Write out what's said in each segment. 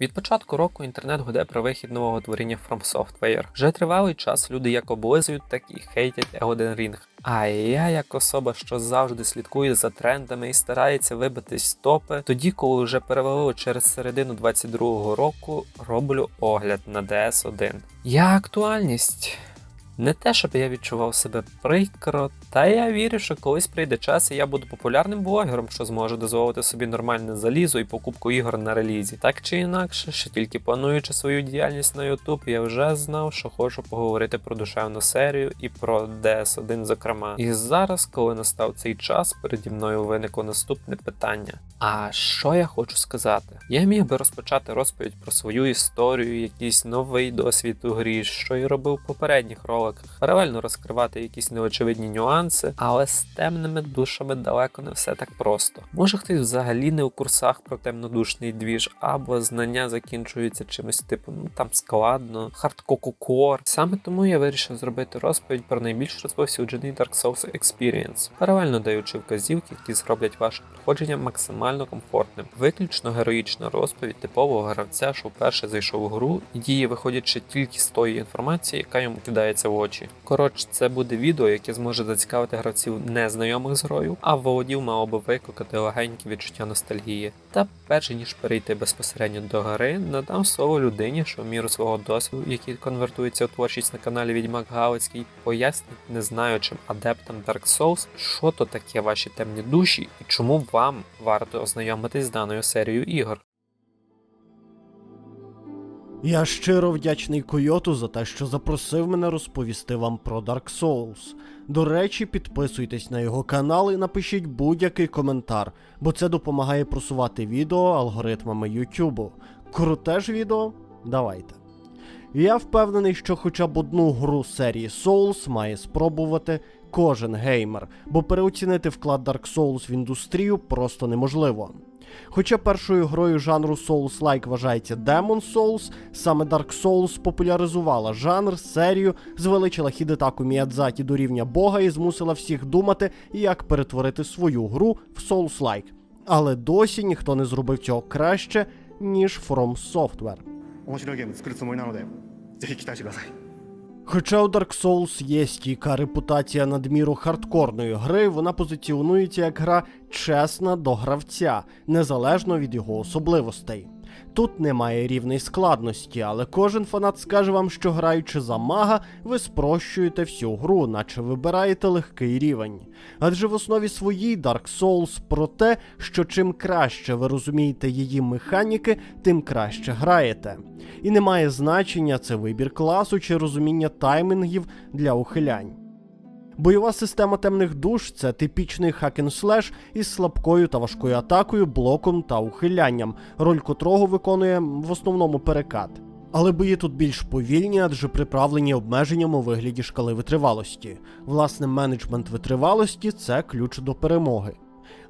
Від початку року інтернет гуде про вихід нового творіння From Software. Вже тривалий час люди як облизують, так і хейтять Elden Ring. А я, як особа, що завжди слідкує за трендами і старається вибитись з топи, тоді, коли вже перевалило через середину 22-го року, роблю огляд на DS1. Я актуальність. Не те, щоб я відчував себе прикро, та я вірю, що колись прийде час, і я буду популярним блогером, що зможе дозволити собі нормальне залізо і покупку ігор на релізі. Так чи інакше, ще тільки плануючи свою діяльність на YouTube, я вже знав, що хочу поговорити про душевну серію і про DS1 зокрема. І зараз, коли настав цей час, переді мною виникло наступне питання. А що я хочу сказати? Я міг би розпочати розповідь про свою історію, якийсь новий досвід у грі, що і робив попередніх роликах, паралельно розкривати якісь неочевидні нюанси, але з темними душами далеко не все так просто. Може хтось взагалі не у курсах про темнодушний двіж, або знання закінчуються чимось типу, ну там складно, хардкокукор. Саме тому я вирішив зробити розповідь про найбільш розповсюджений Dark Souls Experience, паралельно даючи вказівки, які зроблять ваше проходження максимально комфортним. Виключно героїчна розповідь типового гравця, що вперше зайшов у гру, і діє виходячи тільки з тої інформації, яка йому кидається в очі. Коротше, це буде відео, яке зможе зацікавити гравців незнайомих з грою, а володів мало би викликати легеньке відчуття ностальгії. Та перш ніж перейти безпосередньо до гри, надам слово людині, що в міру свого досвіду, який конвертується у творчість на каналі Відьмак Галицький, пояснить незнаючим адептам Dark Souls, що то таке ваші темні душі і чому вам варто ознайомитись з даною серією ігор. Я щиро вдячний Койоту за те, що запросив мене розповісти вам про Dark Souls. До речі, підписуйтесь на його канал і напишіть будь-який коментар, бо це допомагає просувати відео алгоритмами Ютубу. Круте ж відео? Давайте. Я впевнений, що хоча б одну гру серії Souls має спробувати кожен геймер, бо переоцінити вклад Dark Souls в індустрію просто неможливо. Хоча першою грою жанру Souls-like вважається Demon Souls, саме Dark Souls популяризувала жанр, серію, звеличила Хідетаку Міядзакі до рівня Бога і змусила всіх думати, як перетворити свою гру в Souls-like. Але досі ніхто не зробив цього краще, ніж From Software. Хоча у Dark Souls є стійка репутація надміру хардкорної гри, вона позиціонується як гра чесна до гравця, незалежно від його особливостей. Тут немає рівної складності, але кожен фанат скаже вам, що граючи за мага, ви спрощуєте всю гру, наче вибираєте легкий рівень. Адже в основі своїй Dark Souls про те, що чим краще ви розумієте її механіки, тим краще граєте. І не має значення це вибір класу чи розуміння таймінгів для ухилянь. Бойова система темних душ це типічний хак-н-слеш із слабкою та важкою атакою, блоком та ухилянням, роль котрого виконує в основному перекат. Але бої тут більш повільні, адже приправлені обмеженням у вигляді шкали витривалості. Власне, менеджмент витривалості це ключ до перемоги.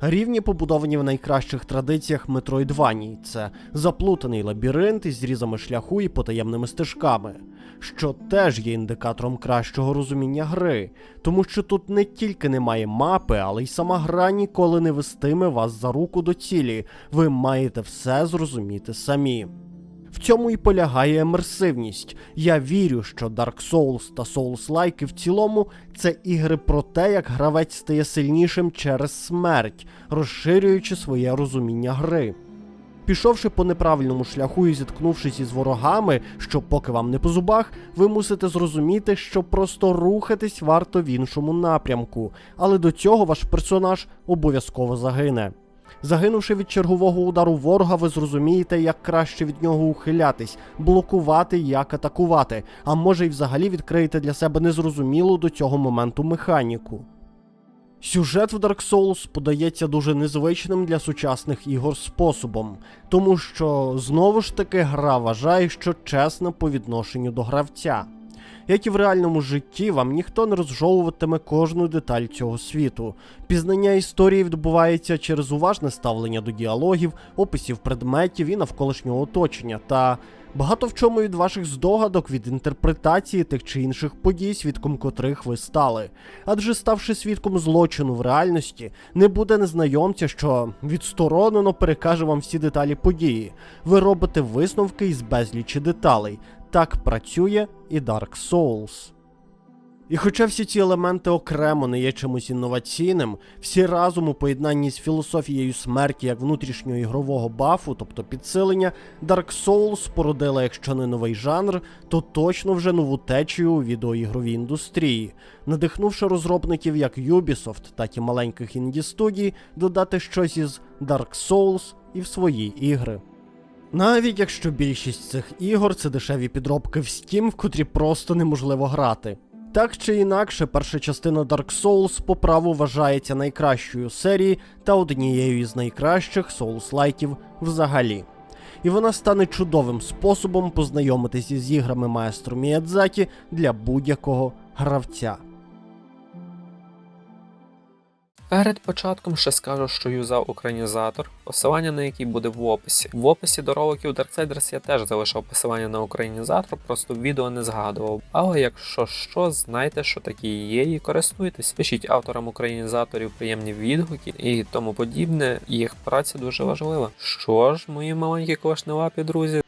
Рівні побудовані в найкращих традиціях Метроїдваній. Це заплутаний лабіринт із зрізами шляху і потаємними стежками, що теж є індикатором кращого розуміння гри, тому що тут не тільки немає мапи, але й сама гра ніколи не вестиме вас за руку до цілі. Ви маєте все зрозуміти самі. В цьому і полягає емерсивність. Я вірю, що Dark Souls та Souls-like в цілому це ігри про те, як гравець стає сильнішим через смерть, розширюючи своє розуміння гри. Пішовши по неправильному шляху і зіткнувшись із ворогами, що поки вам не по зубах, ви мусите зрозуміти, що просто рухатись варто в іншому напрямку, але до цього ваш персонаж обов'язково загине. Загинувши від чергового удару ворога, ви зрозумієте, як краще від нього ухилятись, блокувати, як атакувати, а може й взагалі відкриєте для себе незрозумілу до цього моменту механіку. Сюжет в Dark Souls подається дуже незвичним для сучасних ігор способом, тому що знову ж таки гра вважає, що чесна по відношенню до гравця. Як і в реальному житті, вам ніхто не розжовуватиме кожну деталь цього світу. Пізнання історії відбувається через уважне ставлення до діалогів, описів предметів і навколишнього оточення та багато в чому від ваших здогадок від інтерпретації тих чи інших подій, свідком котрих ви стали. Адже ставши свідком злочину в реальності, не буде незнайомця, що відсторонено перекаже вам всі деталі події. Ви робите висновки із безлічі деталей. Так працює і Dark Souls. І хоча всі ці елементи окремо не є чимось інноваційним, всі разом у поєднанні з філософією смерті як внутрішнього ігрового бафу, тобто підсилення, Dark Souls породила, якщо не новий жанр, то точно вже нову течію у відеоігровій індустрії, надихнувши розробників як Ubisoft, так і маленьких інді-студій додати щось із Dark Souls і в свої ігри. Навіть якщо більшість цих ігор це дешеві підробки в Steam, в котрі просто неможливо грати. Так чи інакше, перша частина Dark Souls по праву вважається найкращою серії та однією із найкращих Souls-лайтів взагалі. І вона стане чудовим способом познайомитися з іграми маестро Міядзакі для будь-якого гравця. Перед початком ще скажу, що юзав українізатор, посилання на який буде в описі. В описі до роликів Darksiders я теж залишав посилання на українізатор, просто відео не згадував. Але якщо що, знайте, що такі є, і користуйтесь. Пишіть авторам українізаторів приємні відгуки і тому подібне. Їх праця дуже важлива. Що ж, мої маленькі клашнелапі друзі.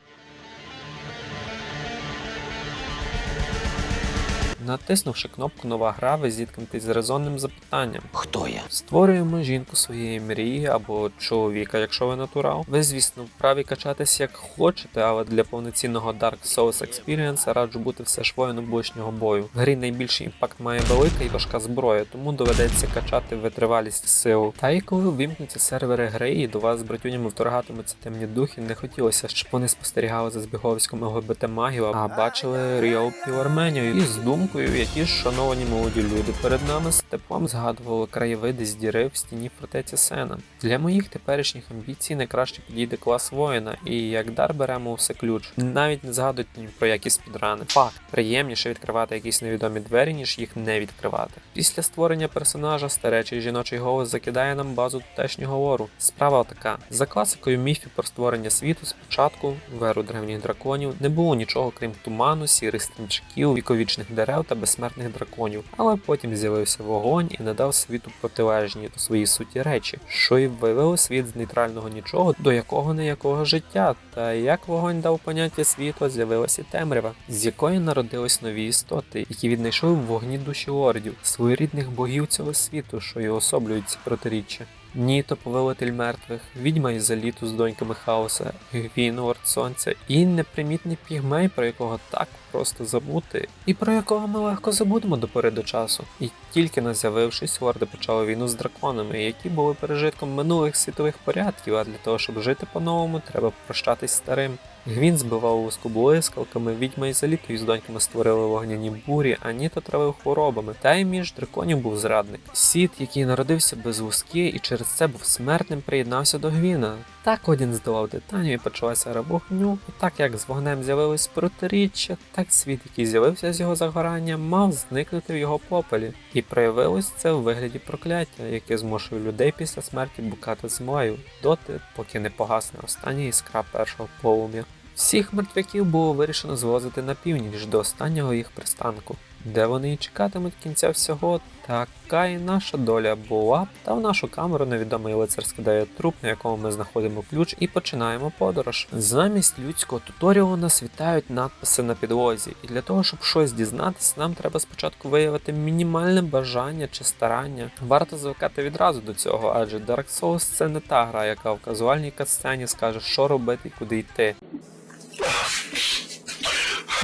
Натиснувши кнопку Нова гра, ви зіткнетесь з резонним запитанням. Хто я? Створюємо жінку своєї мрії або чоловіка, якщо ви натурал. Ви, звісно, вправі качатись як хочете, але для повноцінного Dark Souls Experience раджу бути все ж воїном ближнього бою. В грі найбільший імпакт має велика і важка зброя, тому доведеться качати витривалість сил. Та й коли вимкнуться сервери гри і до вас з братюнями вторгатимуться темні духи, не хотілося, щоб вони спостерігали за збіговиськом ЛГБТ магів, а бачили Real Pure Menu і з думкою, які ж шановані молоді люди перед нами з теплом згадували краєвиди з діри в стіні фортеці Сена. Для моїх теперішніх амбіцій найкраще підійде клас воїна, і як дар беремо усе ключ. Навіть не згадуйте ні про які спідрани. Факт приємніше відкривати якісь невідомі двері, ніж їх не відкривати. Після створення персонажа старечий жіночий голос закидає нам базу тутешнього лору. Справа така: за класикою міфів про створення світу спочатку, в еру древніх драконів, не було нічого крім туману, сірих стрімчаків, віковічних дерев та безсмертних драконів. Але потім з'явився вогонь і надав світу протилежні до своїй суті речі, що й вивело світ з нейтрального нічого до якого не якого життя. Та як вогонь дав поняття світла, з'явилася темрява, з якої народились нові істоти, які віднайшли в вогні душі лордів, своєрідних богів цього світу, що й особлюють ці протиріччя. Ніто, повелитель мертвих, відьма із заліту з доньками хаоса, Гвін, Лорд Сонця і непримітний пігмей, про якого так просто забути, і про якого ми легко забудемо до пори до часу. І тільки не з'явившись, лорди почали війну з драконами, які були пережитком минулих світових порядків, а для того, щоб жити по-новому, треба прощатись старим. Гвін збивав луску блискавками, відьма із заліту із доньками створили вогняні бурі, а Ніто травив хворобами. Та й між драконів був зрадник. Сіт, який народився без луски і через це був смертним, приєднався до Гвіна. Так один здолав титанів і почалася вогню, і так як з вогнем з'явилось протиріччя, так світ, який з'явився з його загоранням, мав зникнути в його попелі. І проявилось це у вигляді прокляття, яке змушує людей після смерті букати землею, доти, поки не погасне остання іскра першого полум'я. Всіх мертвяків було вирішено звозити на північ до останнього їх пристанку, де вони і чекатимуть кінця всього. Така і наша доля була, та в нашу камеру невідомий лицар скидає труп, на якому ми знаходимо ключ, і починаємо подорож. Замість людського туторіалу нас вітають надписи на підлозі, і для того, щоб щось дізнатися, нам треба спочатку виявити мінімальне бажання чи старання. Варто звикати відразу до цього, адже Dark Souls це не та гра, яка в казуальній катсцені скаже, що робити і куди йти.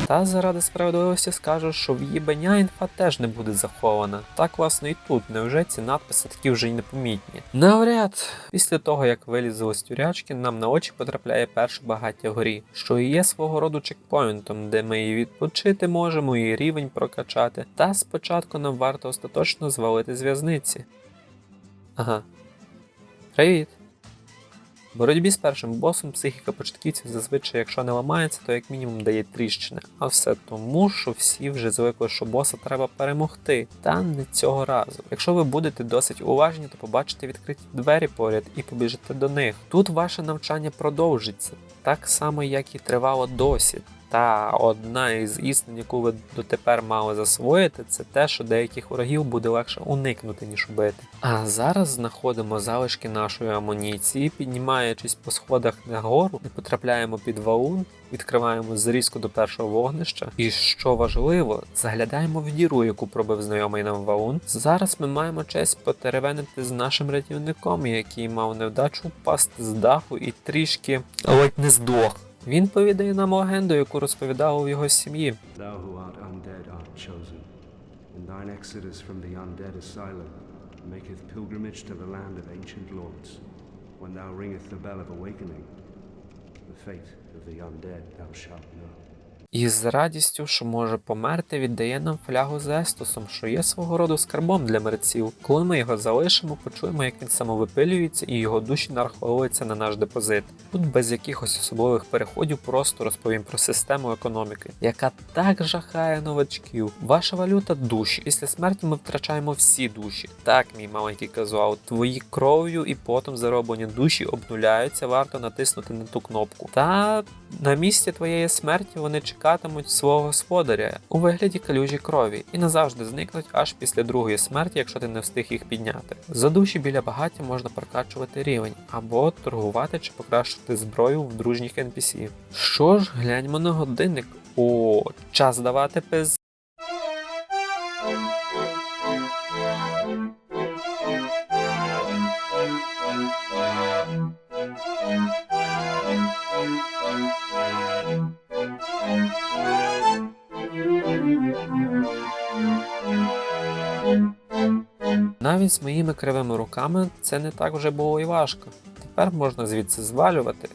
Та заради справедливості скажу, що в їбеня інфа теж не буде захована. Так власне і тут, невже ці надписи такі вже й непомітні? Навряд, після того як вилізли з тюрячки, нам на очі потрапляє перше багаття горі, що і є свого роду чекпоінтом, де ми і відпочити можемо, і рівень прокачати. Та спочатку нам варто остаточно звалити з в'язниці. Ага. Привіт. В боротьбі з першим босом психіка початківців зазвичай, якщо не ламається, то як мінімум дає тріщини. А все тому, що всі вже звикли, що боса треба перемогти. Та не цього разу. Якщо ви будете досить уважні, то побачите відкриті двері поряд і побіжите до них. Тут ваше навчання продовжиться, так само як і тривало досі. Та одна із істин, яку ви дотепер мали засвоїти, це те, що деяких ворогів буде легше уникнути, ніж убити. А зараз знаходимо залишки нашої амуніції, піднімаючись по сходах нагору, не потрапляємо під валун, відкриваємо зрізку до першого вогнища. І що важливо, заглядаємо в діру, яку пробив знайомий нам валун. Зараз ми маємо честь потеревенити з нашим рятівником, який мав невдачу впасти з даху і трішки ледь не здох. Він повідає нам легенду, яку розповідав у його сім'ї. When thou ringeth the bell of awakening, the fate of the undead thou shalt know. І з радістю, що може померти, віддає нам флягу з Естусом, що є свого роду скарбом для мерців. Коли ми його залишимо, почуємо, як він самовипилюється і його душі нараховуються на наш депозит. Тут без якихось особливих переходів просто розповім про систему економіки, яка так жахає новачків. Ваша валюта душі. Після смерті ми втрачаємо всі душі. Так, мій маленький казуал, твої кров'ю і потом зароблені душі обнуляються, варто натиснути на ту кнопку. Та на місці твоєї смерті вони чекатимуть свого господаря у вигляді калюжі крові і назавжди зникнуть аж після другої смерті, якщо ти не встиг їх підняти. За душі біля багаття можна прокачувати рівень або торгувати чи покращити зброю в дружніх NPC. Що ж, гляньмо на годинник. О, час давати пиз. Навіть з моїми кривими руками це не так вже було і важко. Тепер можна звідси звалювати.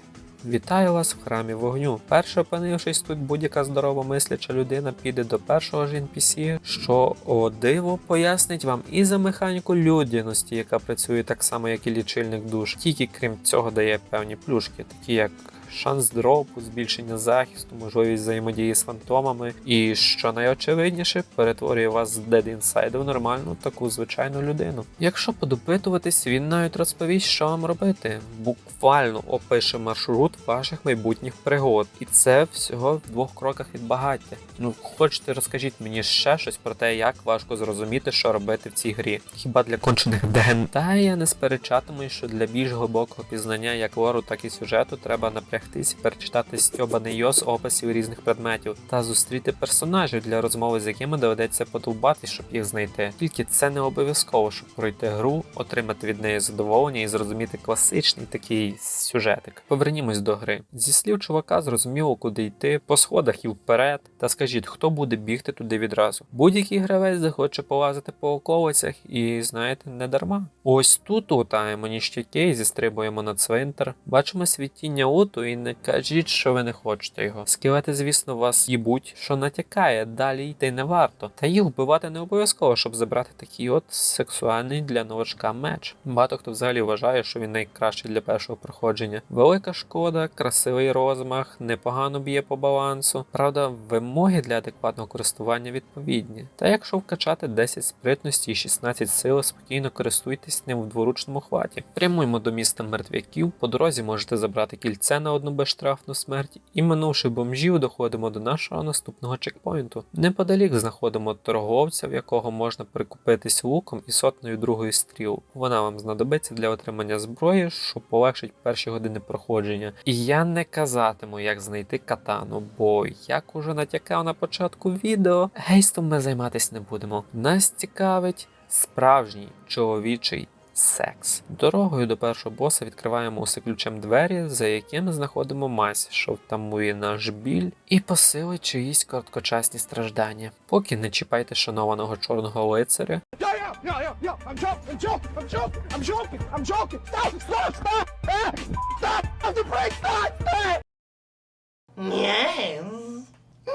Вітаю вас в храмі вогню. Перше опинившись тут, будь-яка здорова мисляча людина піде до першого ж NPC, що о диво пояснить вам і за механіку людяності, яка працює так само, як і лічильник душ. Тільки крім цього дає певні плюшки, такі як шанс дропу, збільшення захисту, можливість взаємодії з фантомами, і що найочевидніше, перетворює вас з Dead Inside в нормальну таку звичайну людину. Якщо подопитуватись, він навіть розповість, що вам робити. Буквально опише маршрут ваших майбутніх пригод, і це всього в двох кроках від багаття. Ну, хочете, розкажіть мені ще щось про те, як важко зрозуміти, що робити в цій грі. Хіба для кончених ден? Та я не сперечатиму, що для більш глибокого пізнання як лору, так і сюжету треба напрягтись і перечитати стьобаний йос описів різних предметів та зустріти персонажів для розмови, з якими доведеться подовбатись, щоб їх знайти. Тільки це не обов'язково, щоб пройти гру, отримати від неї задоволення і зрозуміти класичний такий сюжетик. Повернімось до гри. Зі слів чувака зрозуміло, куди йти, по сходах і вперед. Та скажіть, хто буде бігти туди відразу? Будь-який гравець захоче полазити по околицях і, знаєте, не дарма. Ось тут лутаємо ніштяки, зістрибуємо на цвинтар, бачимо світіння уту і не кажіть, що ви не хочете його. Скелети, звісно, вас їбуть, що натякає, далі йти не варто. Та їх вбивати не обов'язково, щоб забрати такий от сексуальний для новачка меч. Багато хто взагалі вважає, що він найкращий для першого проходження. Велика шкода, красивий розмах, непогано б'є по балансу. Правда, вимоги для адекватного користування відповідні. Та якщо вкачати 10 спритності і 16 сили, спокійно користуйтесь ним в дворучному хваті. Прямуємо до міста мертвяків. По дорозі можете забрати кільце на одну безштрафну смерть, і минувши бомжів, доходимо до нашого наступного чекпоінту. Неподалік знаходимо торговця, в якого можна прикупитись луком і сотнею другої стріл. Вона вам знадобиться для отримання зброї, що полегшить перші години проходження. І я не казатиму, як знайти катану, бо як уже натякав на початку відео, гейстом ми займатися не будемо. Нас цікавить справжній чоловічий секс. Дорогою до першого боса відкриваємо усе ключем двері, за якими знаходимо мазь, що втамує наш біль і посилить чиїсь короткочасні страждання. Поки не чіпайте шанованого чорного лицаря,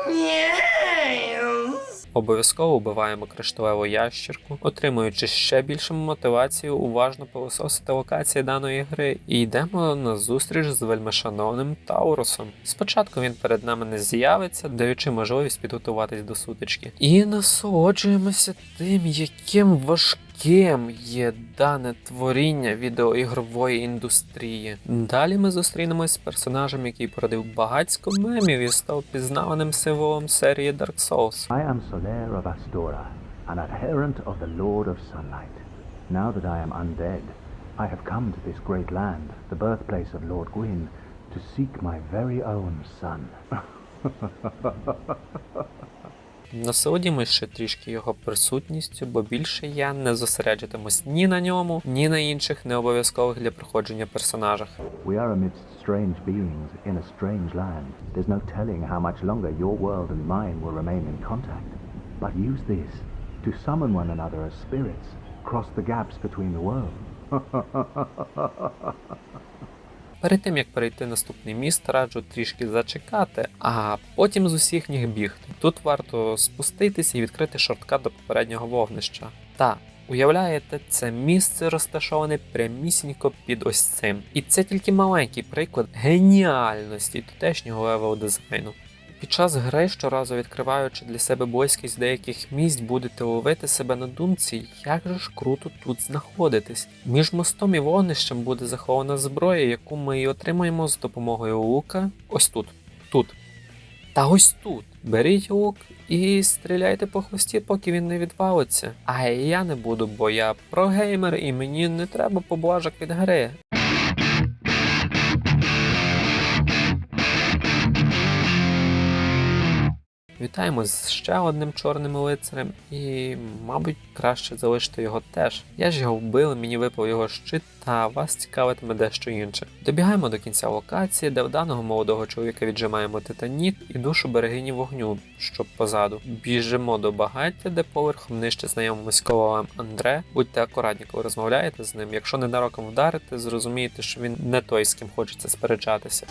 Yo, yo, Обов'язково вбиваємо кришталеву ящірку, отримуючи ще більшу мотивацію уважно пилососити локації даної гри, і йдемо на зустріч з вельмишановним Таурусом. Спочатку він перед нами не з'явиться, даючи можливість підготуватись до сутички. І насолоджуємося тим, яким важким є дане творіння відеоігрової індустрії. Далі ми зустрінемось з персонажем, який породив багатько мемів і став пізнаваним символом серії Dark Souls. I am Solaire of Astora, an adherent of the Lord of Sunlight. Now that I am undead, I have come to this great land, the birthplace of Lord Gwyn, to seek my very own son. Насолодімось ще трішки його присутністю, бо більше я не зосереджуватимусь ні на ньому, ні на інших необов'язкових для проходження персонажах. We are amidst strange beings in a strange land. There's no telling how much longer your world and mine will remain in contact. But use this to summon one another as spirits, cross the gaps between the worlds. Перед тим як перейти наступний міст, раджу трішки зачекати, а потім з усіх ніг бігти. Тут варто спуститися і відкрити шорткат до попереднього вогнища. Та уявляєте, це місце розташоване прямісінько під ось цим. І це тільки маленький приклад геніальності тутешнього левел дизайну. Під час гри, щоразу відкриваючи для себе близькість деяких місць, будете ловити себе на думці, як же ж круто тут знаходитись. Між мостом і вогнищем буде захована зброя, яку ми і отримаємо з допомогою лука. Ось тут. Тут. Та ось тут. Беріть лук і стріляйте по хвості, поки він не відвалиться. А я не буду, бо я прогеймер і мені не треба поблажок від гри. Вітаємо з ще одним чорним лицарем, і, мабуть, краще залишити його теж. Я ж його вбив, мені випав його щит, та вас цікавитиме дещо інше. Добігаємо до кінця локації, де в даного молодого чоловіка віджимаємо титаніт і душу берегині вогню, що позаду. Біжимо до багаття, де поверхом нижче знайомимось з ковалем Андре. Будьте акуратні, коли розмовляєте з ним. Якщо ненароком вдарите, зрозумієте, що він не той, з ким хочеться сперечатися.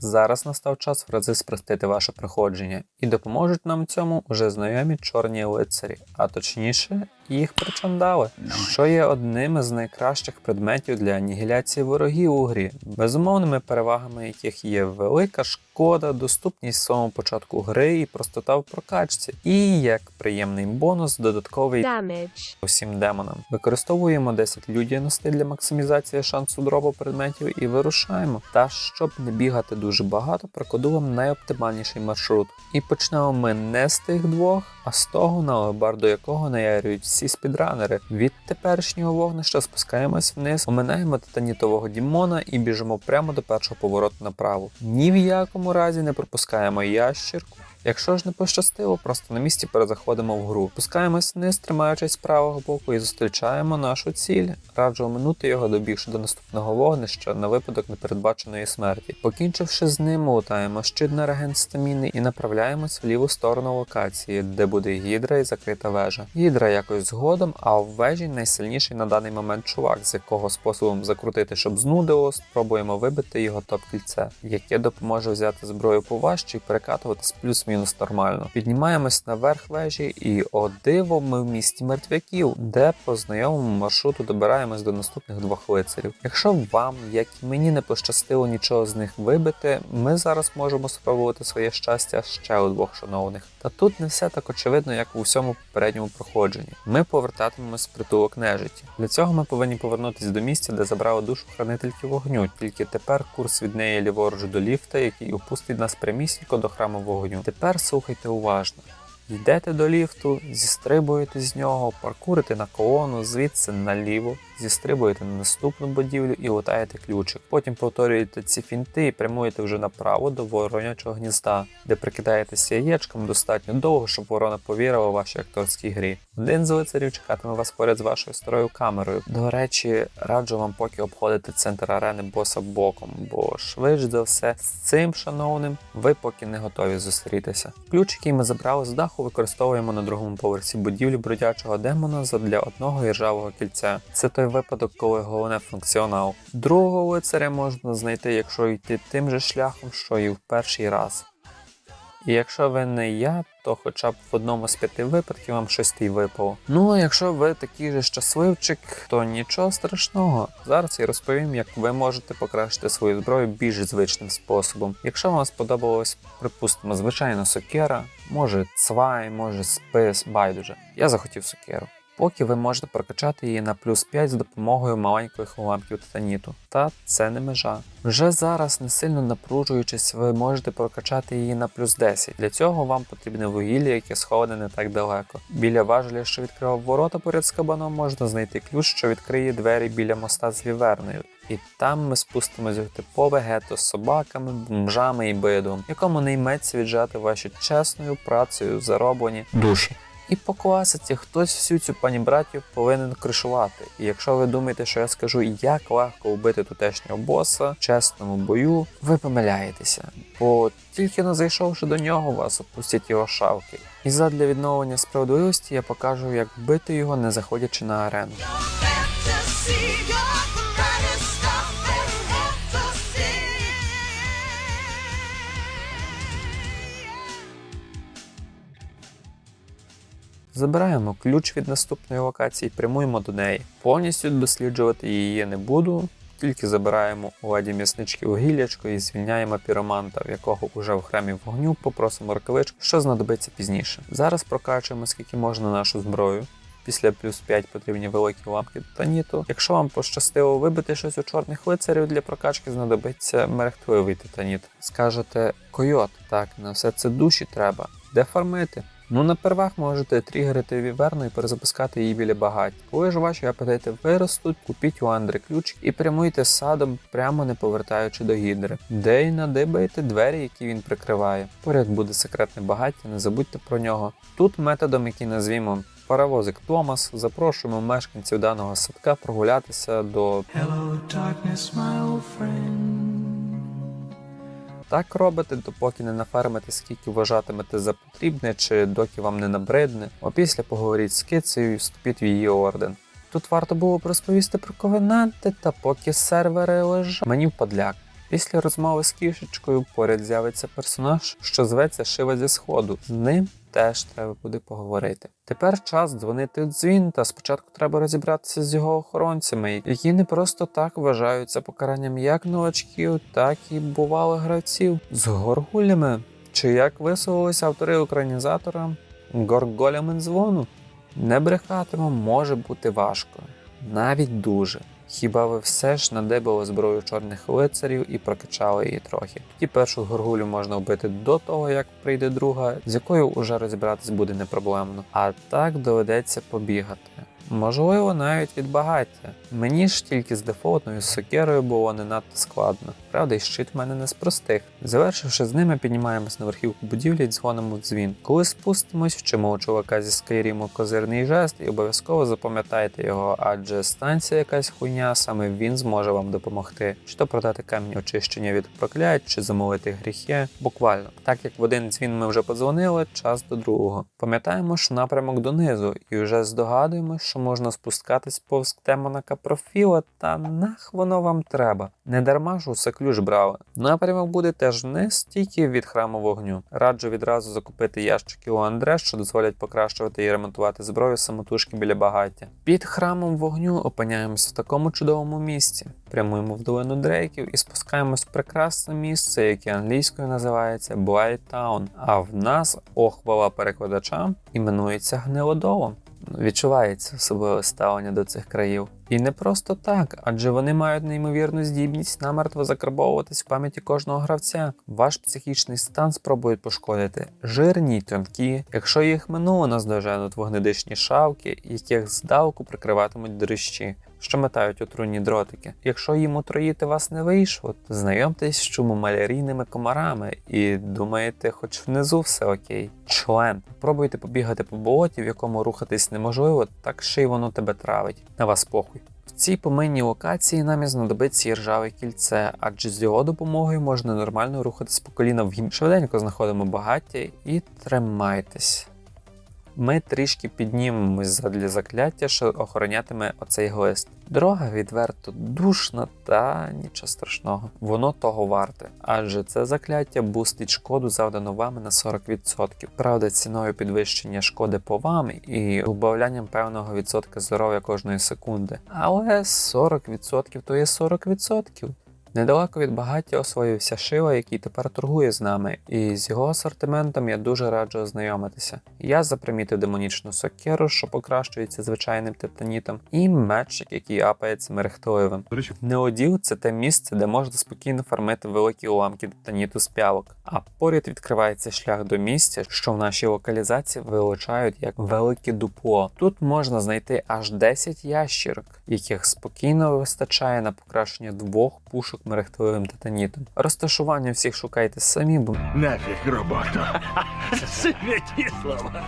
Зараз настав час в рази спростити ваше проходження, і допоможуть нам цьому уже знайомі чорні лицарі, а точніше, їх причандали, що є одним із найкращих предметів для анігіляції ворогів у грі, безумовними перевагами яких є велика шкода, доступність самого початку гри і простота в прокачці, і як приємний бонус додатковий damage. усім демонам. Використовуємо 10 людяностей для максимізації шансу дропу предметів і вирушаємо. Та щоб не бігати дуже багато, прокодуємо найоптимальніший маршрут. І почнемо ми не з тих двох, а з того, на леобарду якого наярюють всі спідранери. Від теперішнього вогнища спускаємось вниз, оминаємо титанітового дімона і біжимо прямо до першого повороту направо. Ні в якому разі не пропускаємо ящірку. Якщо ж не пощастило, просто на місці перезаходимо в гру. Пускаємось вниз, тримаючись з правого боку, і зустрічаємо нашу ціль. Раджу оминути його, добігши до наступного вогнища на випадок непередбаченої смерті. Покінчивши з ним, лутаємо щит на реген стаміни і направляємось в ліву сторону локації, де буде гідра і закрита вежа. Гідра якось згодом, а в вежі найсильніший на даний момент чувак, з якого способом закрутити, щоб знудило, спробуємо вибити його топ-кільце, яке допоможе взяти зброю поважче і перекатуватись плюс-мінус нормально. Піднімаємось наверх вежі, і о диво, ми в місті мертвяків, де по знайомому маршруту добираємось до наступних двох лицарів. Якщо вам, як і мені, не пощастило нічого з них вибити, ми зараз можемо спробувати своє щастя ще у двох шановних. Та тут не все так очевидно, як у всьому попередньому проходженні. Ми повертатимемось в притулок нежиті. Для цього ми повинні повернутися до місця, де забрали душу хранительки вогню. Тільки тепер курс від неї ліворуч до ліфта, який опустить нас прямісінько до храму вогню. Тепер слухайте уважно. Йдете до ліфту, зістрибуєте з нього, паркурите на колону, звідси наліво, зістрибуєте на наступну будівлю і лутаєте ключик. Потім повторюєте ці фінти і прямуєте вже направо до воронячого гнізда, де прикидаєтеся яєчком достатньо довго, щоб ворона повірила у вашій акторській грі. Один з лицарів чекатиме вас поряд з вашою старою камерою. До речі, раджу вам поки обходити центр арени боса боком, бо швидше за все з цим шановним ви поки не готові зустрітися. Ключ, який ми забрали з даху, використовуємо на другому поверсі будівлі бродячого демона задля одного іржавого кільця. Це той випадок, коли головне функціонал. Другого лицаря можна знайти, якщо йти тим же шляхом, що і в перший раз. І якщо ви не я, то хоча б в одному з п'яти випадків вам і випало. Ну а якщо ви такий же щасливчик, то нічого страшного. Зараз я розповім, як ви можете покращити свою зброю більш звичним способом. Якщо вам сподобалось, припустимо, звичайна сокера, може цвай, може спис, байдуже. Я захотів сокиру. Поки ви можете прокачати її на плюс 5 з допомогою маленьких уламків титаніту. Та це не межа. Вже зараз, не сильно напружуючись, ви можете прокачати її на плюс 10. Для цього вам потрібне вугілля, яке сховане не так далеко. Біля важеля, що відкривав ворота поряд з кабаном, можна знайти ключ, що відкриє двері біля моста з віверною. І там ми спустимося в типове гетто з собаками, бомжами і бидом, якому не йметься віджати ваші чесною працею зароблені душі. І по класиці хтось всю цю пані братів повинен кришувати. І якщо ви думаєте, що я скажу, як легко вбити тутешнього боса в чесному бою, ви помиляєтеся, бо тільки не зайшовши до нього, вас опустять його шавки. І задля відновлення справедливості я покажу, як бити його, не заходячи на арену. Забираємо ключ від наступної локації, прямуємо до неї. Повністю досліджувати її не буду, тільки забираємо у ладі м'яснички вугіллячко і звільняємо піроманта, в якого уже в храмі вогню попросимо рукавичку, що знадобиться пізніше. Зараз прокачуємо скільки можна нашу зброю. Після плюс 5 потрібні великі ламки титаніту. Якщо вам пощастило вибити щось у чорних лицарів для прокачки, знадобиться мерехтливий титаніт. Скажете, койот, так, на все це душі треба. Де фармити? Ну, на первах можете тригерити віверну і перезапускати її біля багать. Коли ж ваші апетити виростуть, купіть у Андри ключ і прямуйте садом, прямо не повертаючи до гідри. Де й надибайте двері, які він прикриває. Поряд буде секретне багаття, не забудьте про нього. Тут методом, який назвімо паровозик Томас, запрошуємо мешканців даного садка прогулятися до Hello, darkness, my old friend. Так робите, допоки не нафармите, скільки вважатимете за потрібне, чи доки вам не набридне, Опісля поговоріть з кицею і вступіть в її орден. Тут варто було б розповісти про ковенанти, та поки сервери лежать, мені впадляк. Після розмови з кішечкою поряд з'явиться персонаж, що зветься Шива зі сходу. З ним теж треба буде поговорити. Тепер час дзвонити дзвін, та спочатку треба розібратися з його охоронцями, які не просто так вважаються покаранням як новачків, так і бувалих гравців з горгулями. Чи як висловилися автори українізатора горголями дзвону? Не брехатиму може бути важко, навіть дуже. Хіба ви все ж надибали зброю чорних лицарів і прокачали її трохи? Тоді першу горгулю можна вбити до того, як прийде друга, з якою уже розібратись буде непроблемно. А так доведеться побігати. Можливо, навіть від багаття. Мені ж тільки з дефолтною сокерою було не надто складно. Правда, і щит в мене не з простих. Завершивши з ними, піднімаємось на верхівку будівлі і дзвонимо дзвін. Коли спустимось, вчимо чувака зі Скайріму козирний жест і обов'язково запам'ятайте його, адже станція якась хуйня, саме він зможе вам допомогти. Чи то продати камінь очищення від проклять, чи замовити гріхи. Буквально. Так як в один дзвін ми вже подзвонили, час до другого. Пам'ятаємо ж напрямок донизу і вже здогадуємось, що можна спускатись повз демонака профіла, та нах воно вам треба. Не дарма ж усе ключ брали. Напрямок буде теж не стільки від храму вогню. Раджу відразу закупити ящики у Андре, що дозволять покращувати і ремонтувати зброю самотужки біля багаття. Під храмом вогню опиняємося в такому чудовому місці. Прямуємо в долину Дрейків і спускаємось в прекрасне місце, яке англійською називається Town, а в нас, охвала перекладача, іменується Гнилодолом. Відчувається особливе ставлення до цих країв. І не просто так, адже вони мають неймовірну здібність намертво закарбовуватись в пам'яті кожного гравця. Ваш психічний стан спробують пошкодити жирні тонкі, якщо їх минуло наздоженуть вогнедишні шавки, яких здалку прикриватимуть дрищі. Що метають отруйні дротики. Якщо їм отруїти вас не вийшло, то знайомтесь з чумомалярійними комарами і думаєте, хоч внизу все окей. Член. Пробуйте побігати по болоті, в якому рухатись неможливо, так ще й воно тебе травить. На вас похуй. В цій поминній локації нам і знадобиться і ржаве кільце, адже з його допомогою можна нормально рухатись по коліна в гім. Швиденько знаходимо багаття і тримайтесь. Ми трішки піднімемось задля закляття, що охоронятиме оцей глист. Дорога відверто душна, та нічого страшного. Воно того варте, адже це закляття бустить шкоду завдану вами на 40%. Правда, ціною підвищення шкоди по вам і убавлянням певного відсотка здоров'я кожної секунди. Але 40% то є 40%. Недалеко від багаття освоївся Шива, який тепер торгує з нами, і з його асортиментом я дуже раджу ознайомитися. Я запримітив демонічну сокеру, що покращується звичайним титанітом, і мечик, який апається мерехтливим. Неоділ це те місце, де можна спокійно фармити великі уламки титаніту з п'явок. А поряд відкривається шлях до місця, що в нашій локалізації вилучають як велике дупло. Тут можна знайти аж 10 ящірок, яких спокійно вистачає на покращення двох пушок мерехтливим титанітом. Розташування всіх шукайте самі, бо нафіг робота. Святі слова.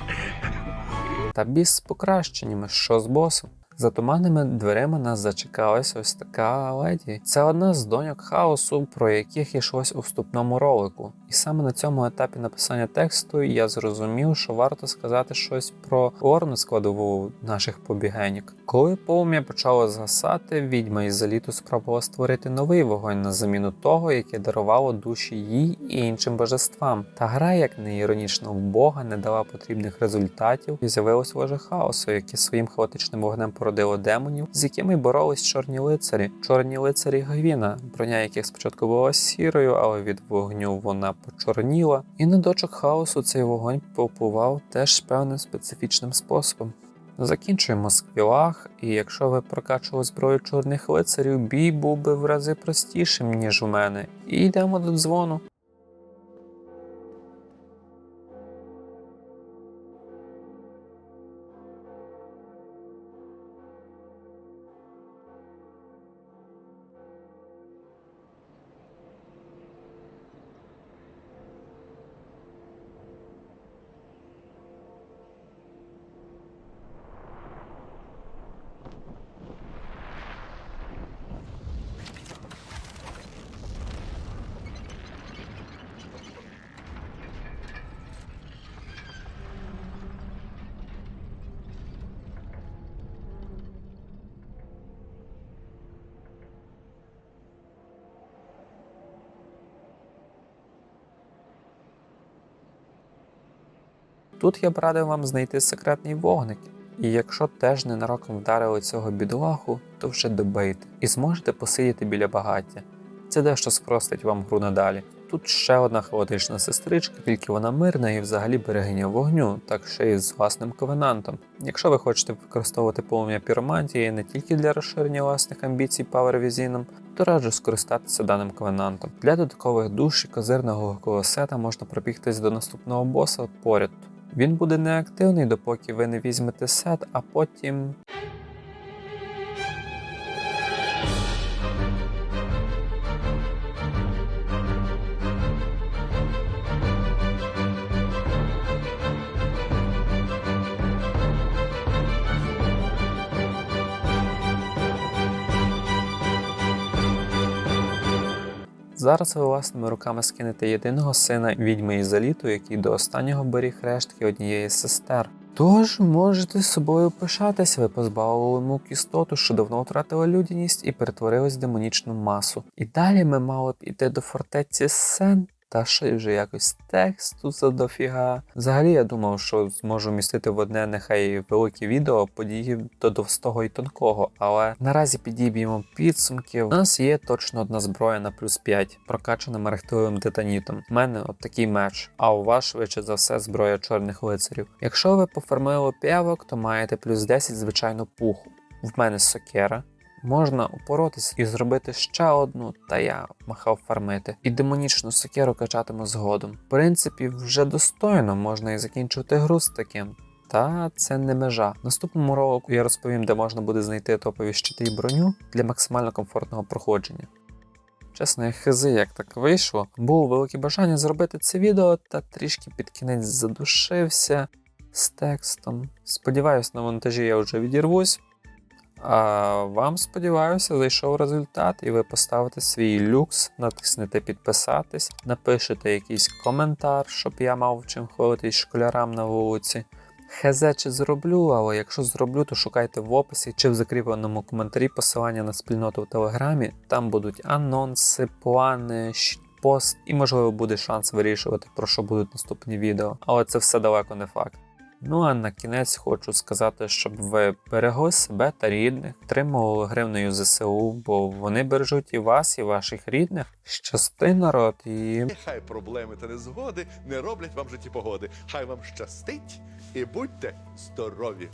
та біс з покращеннями, що з босом. За туманними дверима нас зачекалась ось така леді. Це одна з доньок хаосу, про яких йшлось у вступному ролику. І саме на цьому етапі написання тексту я зрозумів, що варто сказати щось про орну складову наших побігеньок. Коли полум'я почало згасати, відьма із заліту спробувала створити новий вогонь на заміну того, яке дарувало душі їй і іншим божествам. Та гра, як не іронічно в Бога, не дала потрібних результатів, і з'явилось ложе хаосу, яке своїм хаотичним вогнем породило демонів, з якими боролись чорні лицарі. Чорні лицарі Гвіна, броня яких спочатку була сірою, але від вогню вона почорніла. І на дочок хаосу цей вогонь попливав теж певним специфічним способом. Закінчуємо сквілах, і якщо ви прокачували зброю чорних лицарів, бій був би в рази простішим, ніж у мене. І йдемо до дзвону. Тут я б радив вам знайти секретний вогник. І якщо теж ненароком вдарили цього бідолаху, то вже добийте і зможете посидіти біля багаття. Це дещо спростить вам гру надалі. Тут ще одна хаотична сестричка, тільки вона мирна і взагалі берегиня вогню, так ще й з власним ковенантом. Якщо ви хочете використовувати полум'я піромантії не тільки для розширення власних амбіцій павервізіном, то раджу скористатися даним ковенантом. Для додаткових душ і козирного колосета можна пробігтись до наступного боса поряд. Він буде неактивний, допоки ви не візьмете сет, а потім. Зараз ви власними руками скинете єдиного сина відьми Ізоліту, який до останнього беріг рештки однієї з сестер. Тож можете з собою пишатися, ви позбавили му кістоту, що давно втратила людяність і перетворилась в демонічну масу. І далі ми мали б іти до фортеці Сен. Та ще й вже якось тексту за дофіга. Взагалі я думав, що зможу містити в одне нехай велике відео події до товстого і тонкого, але наразі підіб'ємо підсумки. У нас є точно одна зброя на плюс 5, прокачана мерехтливим титанітом. У мене от такий меч, а у вас швидше за все зброя чорних лицарів. Якщо ви пофармили п'явок, то маєте плюс 10 звичайно пуху. В мене сокера. Можна упоротись і зробити ще одну, та я махав фармити. І демонічну сокеру качатиму згодом. В принципі, вже достойно можна і закінчувати гру з таким. Та це не межа. Наступному ролику я розповім, де можна буде знайти топові щити і броню для максимально комфортного проходження. Чесно, я хизи, як так вийшло. Було велике бажання зробити це відео, та трішки під кінець задушився з текстом. Сподіваюсь, на монтажі я вже відірвусь. А вам, сподіваюся, зайшов результат, і ви поставите свій люкс, натиснете підписатись, напишете якийсь коментар, щоб я мав чим хвалитись школярам на вулиці. Хезе чи зроблю, але якщо зроблю, то шукайте в описі чи в закріпленому коментарі посилання на спільноту в Телеграмі. Там будуть анонси, плани, пост і, можливо, буде шанс вирішувати, про що будуть наступні відео. Але це все далеко не факт. Ну а на кінець хочу сказати, щоб ви берегли себе та рідних, тримували гривнею ЗСУ, бо вони бережуть і вас, і ваших рідних. Щасти народ і Хай проблеми та незгоди не роблять вам житті погоди. Хай вам щастить і будьте здорові!